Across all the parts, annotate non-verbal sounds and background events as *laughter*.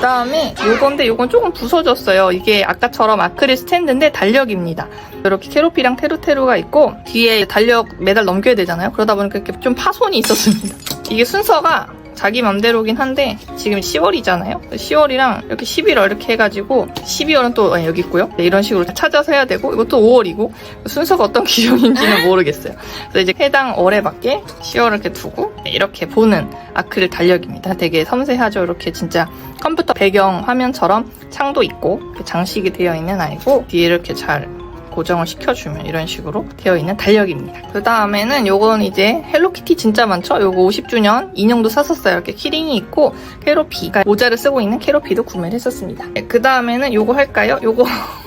그 다음에 요건데 요건 조금 부서졌어요. 이게 아까처럼 아크릴 스탠드인데 달력입니다. 이렇게 캐로피랑 테루테루가 있고 뒤에 달력 매달 넘겨야 되잖아요. 그러다 보니까 이렇게 좀 파손이 있었습니다. 이게 순서가 자기 맘대로긴 한데 지금 10월이잖아요. 10월이랑 이렇게 11월 이렇게 해가지고 12월은 또 여기 있고요. 네, 이런 식으로 찾아서 해야 되고 이것도 5월이고 순서가 어떤 *laughs* 기종인지는 모르겠어요. 그래서 이제 해당 월에 맞게 10월을 이렇게 두고 이렇게 보는 아크릴 달력입니다. 되게 섬세하죠. 이렇게 진짜 컴퓨터 배경 화면처럼 창도 있고 장식이 되어 있는 아이고 뒤에 이렇게 잘 고정을 시켜주면 이런 식으로 되어 있는 달력입니다. 그 다음에는 요건 이제 헬로키티 진짜 많죠? 요거 50주년 인형도 샀었어요. 이렇게 키링이 있고 캐로피, 그러니까 모자를 쓰고 있는 캐로피도 구매를 했었습니다. 그 다음에는 요거 할까요? 요거 *laughs*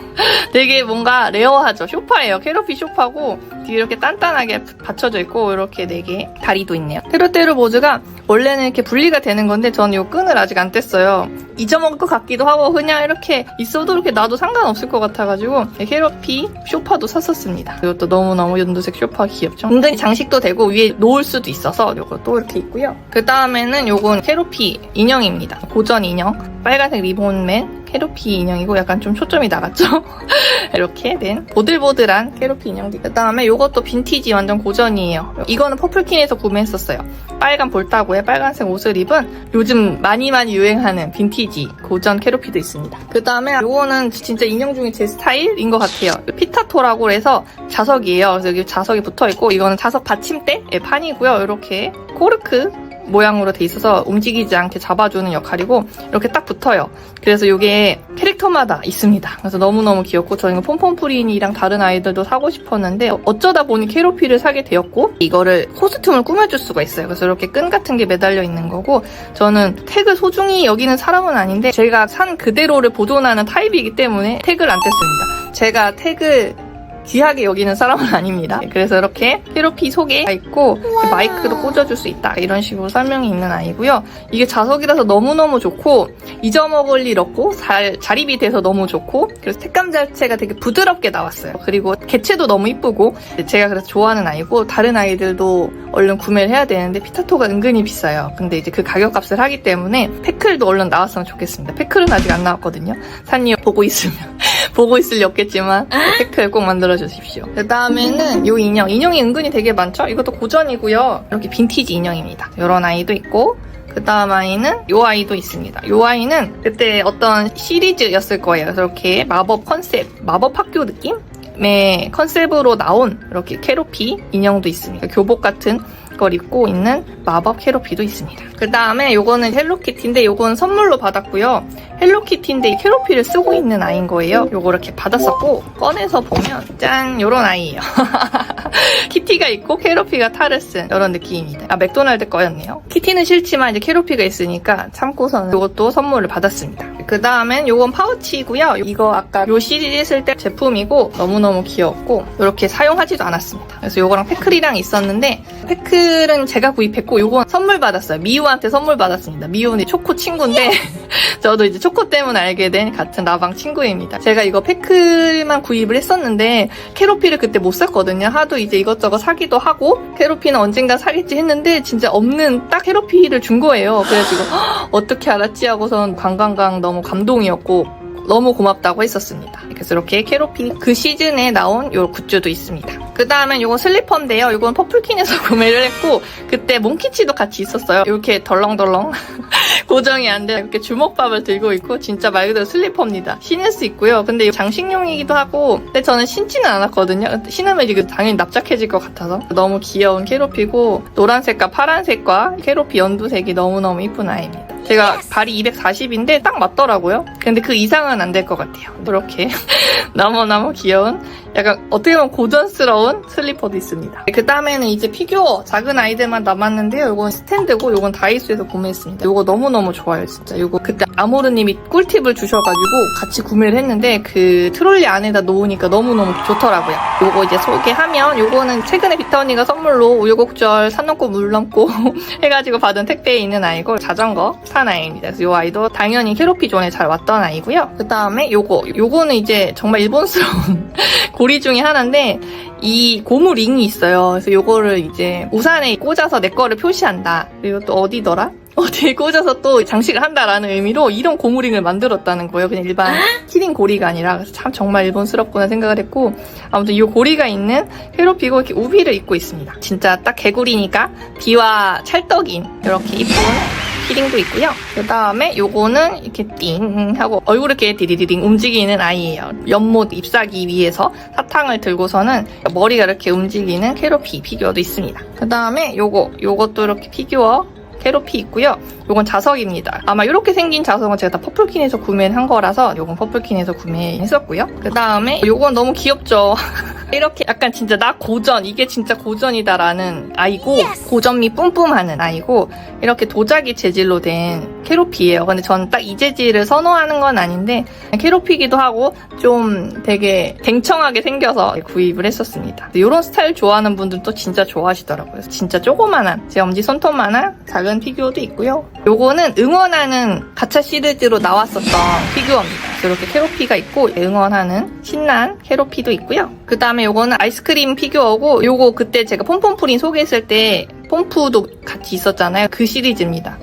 되게 뭔가 레어하죠. 쇼파예요. 캐로피 쇼파고 뒤에 이렇게 단단하게 받쳐져 있고 이렇게 네 개 다리도 있네요. 테로테로 보드가 원래는 이렇게 분리가 되는 건데 저는 이 끈을 아직 안 뗐어요. 잊어먹을 것 같기도 하고 그냥 이렇게 있어도 이렇게 놔도 상관없을 것 같아가지고 캐로피 쇼파도 샀었습니다. 이것도 너무너무 연두색 쇼파 귀엽죠? 은근히 장식도 되고 위에 놓을 수도 있어서 이것도 이렇게 있고요. 그 다음에는 요건 캐로피 인형입니다. 고전 인형. 빨간색 리본맨 캐로피 인형이고 약간 좀 초점이 나갔죠? *laughs* 이렇게 된 보들보들한 캐로피 인형도 그 다음에 요것도 빈티지 완전 고전이에요. 이거는 퍼플킨에서 구매했었어요. 빨간 볼따구에 빨간색 옷을 입은 요즘 많이 많이 유행하는 빈티지 고전 캐로피도 있습니다. 그 다음에 요거는 진짜 인형 중에 제 스타일인 것 같아요. 피타토라고 해서 자석이에요. 그래서 여기 자석이 붙어 있고 이거는 자석 받침대의 판이고요. 이렇게 코르크 모양으로 돼 있어서 움직이지 않게 잡아주는 역할이고 이렇게 딱 붙어요. 그래서 이게 캐릭터마다 있습니다. 그래서 너무너무 귀엽고 저희는 폼폼프린이랑 다른 아이들도 사고 싶었는데 어쩌다 보니 캐로피를 사게 되었고 이거를 코스튬을 꾸며줄 수가 있어요. 그래서 이렇게 끈 같은 게 매달려 있는 거고 저는 태그 소중히 여기는 사람은 아닌데 제가 산 그대로를 보존하는 타입이기 때문에 태그를 안 뗐습니다. 제가 태그 귀하게 여기는 사람은 아닙니다. 그래서 이렇게 히로피 속에 있고 마이크도 꽂아줄 수 있다. 이런 식으로 설명이 있는 아이고요. 이게 자석이라서 너무너무 좋고 잊어먹을 일 없고 잘 자립이 돼서 너무 좋고 그래서 색감 자체가 되게 부드럽게 나왔어요. 그리고 개체도 너무 이쁘고 제가 그래서 좋아하는 아이고 다른 아이들도 얼른 구매를 해야 되는데 피타토가 은근히 비싸요. 근데 이제 그 가격값을 하기 때문에 패클도 얼른 나왔으면 좋겠습니다. 패클은 아직 안 나왔거든요. 산이 보고 있으면 보고 있을 리 없겠지만 패클 꼭 만들어 주십시오. 그 다음에는 이 인형. 인형이 은근히 되게 많죠? 이것도 고전이고요. 이렇게 빈티지 인형입니다. 이런 아이도 있고 그 다음 아이는 이 아이도 있습니다. 이 아이는 그때 어떤 시리즈였을 거예요. 이렇게 마법 컨셉, 마법 학교 느낌 의 컨셉으로 나온 이렇게 캐로피 인형도 있습니다. 교복 같은 걸 입고 있는 마법 캐로피도 있습니다. 그 다음에 요거는 헬로키티인데 요거는 선물로 받았고요. 헬로키티인데 이 캐로피를 쓰고 있는 아이인 거예요. 요거 이렇게 받았었고 꺼내서 보면 짠 요런 아이예요. *laughs* 키티가 있고 캐로피가 탈을 쓴 이런 느낌입니다. 아 맥도날드 거였네요. 키티는 싫지만 이제 캐로피가 있으니까 참고서는 이것도 선물을 받았습니다. 그 다음엔 요건 파우치고요. 이거 아까 요 시리즈 했을 때 제품이고 너무너무 귀엽고 이렇게 사용하지도 않았습니다. 그래서 요거랑 패클이랑 있었는데 패클은 제가 구입했고 요건 선물 받았어요. 미우한테 선물 받았습니다. 미우는 초코 친구인데 *laughs* 저도 이제 초코 때문에 알게 된 같은 라방 친구입니다. 제가 이거 패클만 구입을 했었는데 캐로피를 그때 못 샀거든요. 하도 이제 이것저것 사기도 하고 캐로피는 언젠가 사겠지 했는데 진짜 없는 딱 캐로피를 준 거예요. 그래가지고 "헉, *gasps* 어떻게 알았지 하고선 관광강 너무 감동이었고 너무 고맙다고 했었습니다. 그래서 이렇게 캐로피 그 시즌에 나온 요 굿즈도 있습니다. 그 다음엔 요건 슬리퍼인데요. 요건 퍼플킨에서 *laughs* 구매를 했고 그때 몽키치도 같이 있었어요. 이렇게 덜렁덜렁 *laughs* 고정이 안 돼. 이렇게 주먹밥을 들고 있고 진짜 말 그대로 슬리퍼입니다. 신을 수 있고요. 근데 장식용이기도 하고 근데 저는 신지는 않았거든요. 신으면 이게 당연히 납작해질 것 같아서 너무 귀여운 캐로피고 노란색과 파란색과 캐로피 연두색이 너무너무 이쁜 아이입니다. 제가 발이 240인데 딱 맞더라고요. 근데 그 이상은 안 될 것 같아요. 이렇게 *laughs* 너무너무 귀여운 약간 어떻게 보면 고전스러운 슬리퍼도 있습니다. 그 다음에는 이제 피규어 작은 아이들만 남았는데요. 이건 스탠드고 이건 다이소에서 구매했습니다. 이거 너무너무 좋아요 진짜. 이거 그때 아모르님이 꿀팁을 주셔가지고 같이 구매를 했는데 그 트롤리 안에다 놓으니까 너무너무 좋더라고요. 이거 이제 소개하면 이거는 최근에 비타 언니가 선물로 우여곡절 산 넘고 물 넘고 *laughs* 해가지고 받은 택배에 있는 아이고 자전거 탄 아이입니다. 그래서 이 아이도 당연히 캐로피 존에 잘 왔던 아이고요. 그 다음에 요거 요거는 이제 정말 일본스러운 *laughs* 고리 중에 하나인데 이 고무 링이 있어요. 그래서 요거를 이제 우산에 꽂아서 내 거를 표시한다. 그리고 또 어디더라? *laughs* 어디에 꽂아서 또 장식을 한다라는 의미로 이런 고무링을 만들었다는 거예요. 그냥 일반 키링 고리가 아니라 그래서 참 정말 일본스럽구나 생각을 했고 아무튼 이 고리가 있는 캐로피고 이렇게 우비를 입고 있습니다. 진짜 딱 개구리니까 비와 찰떡인 이렇게 이쁜 키링도 있고요. 그 다음에 요거는 이렇게 띵 하고 얼굴 이렇게 디리리링 움직이는 아이예요. 연못 잎사귀 위에서 사탕을 들고서는 머리가 이렇게 움직이는 캐로피 피규어도 있습니다. 그 다음에 요거 요것도 이렇게 피규어 캐로피 있고요. 요건 자석입니다. 아마 이렇게 생긴 자석은 제가 다 퍼플킨에서 구매한 거라서 요건 퍼플킨에서 구매했었고요. 그 다음에 요건 너무 귀엽죠. *laughs* 이렇게 약간 진짜 나 고전 이게 진짜 고전이다라는 아이고 고전미 뿜뿜하는 아이고 이렇게 도자기 재질로 된 캐로피예요. 근데 전딱이 재질을 선호하는 건 아닌데 캐로피기도 하고 좀 되게 댕청하게 생겨서 구입을 했었습니다. 이런 스타일 좋아하는 분들도 진짜 좋아하시더라고요. 진짜 조그만한 제 엄지 손톱만한 작은 피규어도 있고요. 요거는 응원하는 가차 시리즈로 나왔었던 피규어입니다. 이렇게 캐로피가 있고 응원하는 신난 캐로피도 있고요. 그 다음에 요거는 아이스크림 피규어고 요거 그때 제가 폼폼프린 소개했을 때 pom프도 같이 있었잖아요. 그 시리즈입니다.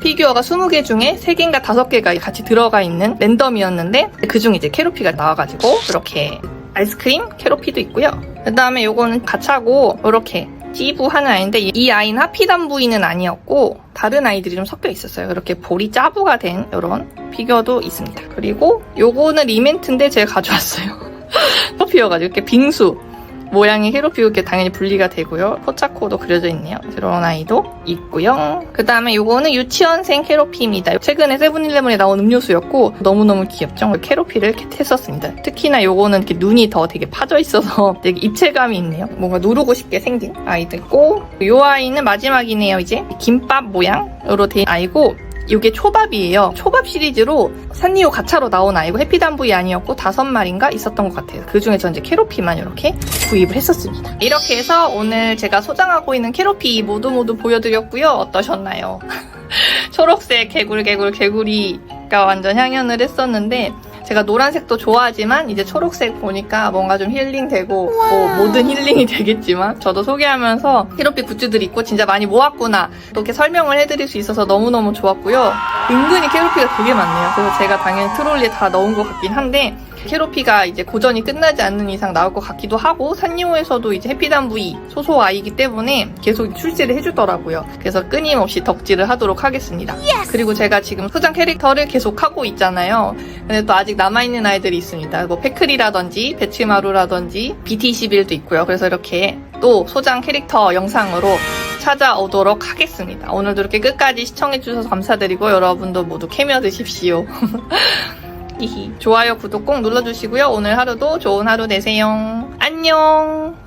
피규어가 20개 중에 3개인가 5개가 같이 들어가 있는 랜덤이었는데 그 중에 이제 캐로피가 나와가지고 이렇게 아이스크림 캐로피도 있고요. 그 다음에 요거는 가차고 이렇게 찌부 하는 아이인데 이 아이는 하피단 부위는 아니었고 다른 아이들이 좀 섞여 있었어요. 이렇게 볼이 짜부가 된 이런 피규어도 있습니다. 그리고 요거는 리멘트인데 제가 가져왔어요. *laughs* 커피여가지고 이렇게 빙수 모양의 히로피우 이렇게 당연히 분리가 되고요. 포차코도 그려져 있네요. 이런 아이도 있고요. 그 다음에 요거는 유치원생 캐로피입니다. 최근에 세븐일레븐에 나온 음료수였고 너무너무 귀엽죠? 캐로피를 했었습니다. 특히나 요거는 이렇게 눈이 더 되게 파져 있어서 *laughs* 되게 입체감이 있네요. 뭔가 누르고 싶게 생긴 아이도 있고 요 아이는 마지막이네요. 이제 김밥 모양으로 된 아이고 이게 초밥이에요. 초밥 시리즈로 산리오 가차로 나온 아이고 해피단부이 아니었고 다섯 마리인가 있었던 것 같아요. 그 중에 전 이제 캐로피만 이렇게 구입을 했었습니다. 이렇게 해서 오늘 제가 소장하고 있는 캐로피 모두 모두 보여드렸고요. 어떠셨나요? *laughs* 초록색 개굴 개굴 개구리가 완전 향연을 했었는데 제가 노란색도 좋아하지만 이제 초록색 보니까 뭔가 좀 힐링되고 뭐 모든 힐링이 되겠지만 저도 소개하면서 히로피 굿즈들 있고 진짜 많이 모았구나. 또 이렇게 설명을 해드릴 수 있어서 너무너무 좋았고요. 은근히 캐로피가 되게 많네요. 그래서 제가 당연히 트롤리에 다 넣은 것 같긴 한데 캐로피가 이제 고전이 끝나지 않는 이상 나올 것 같기도 하고 산리오에서도 이제 해피단 부이 소소 아이기 때문에 계속 출시를 해주더라고요. 그래서 끊임없이 덕질을 하도록 하겠습니다. 그리고 제가 지금 소장 캐릭터를 계속 하고 있잖아요. 근데 또 아직 남아있는 아이들이 있습니다. 뭐 페클이라든지 베치마루라든지 BT11도 있고요. 그래서 이렇게 또 소장 캐릭터 영상으로 찾아오도록 하겠습니다. 오늘도 이렇게 끝까지 시청해주셔서 감사드리고 여러분도 모두 캐며 드십시오. *laughs* 좋아요, 구독 꼭 눌러주시고요. 오늘 하루도 좋은 하루 되세요. 안녕!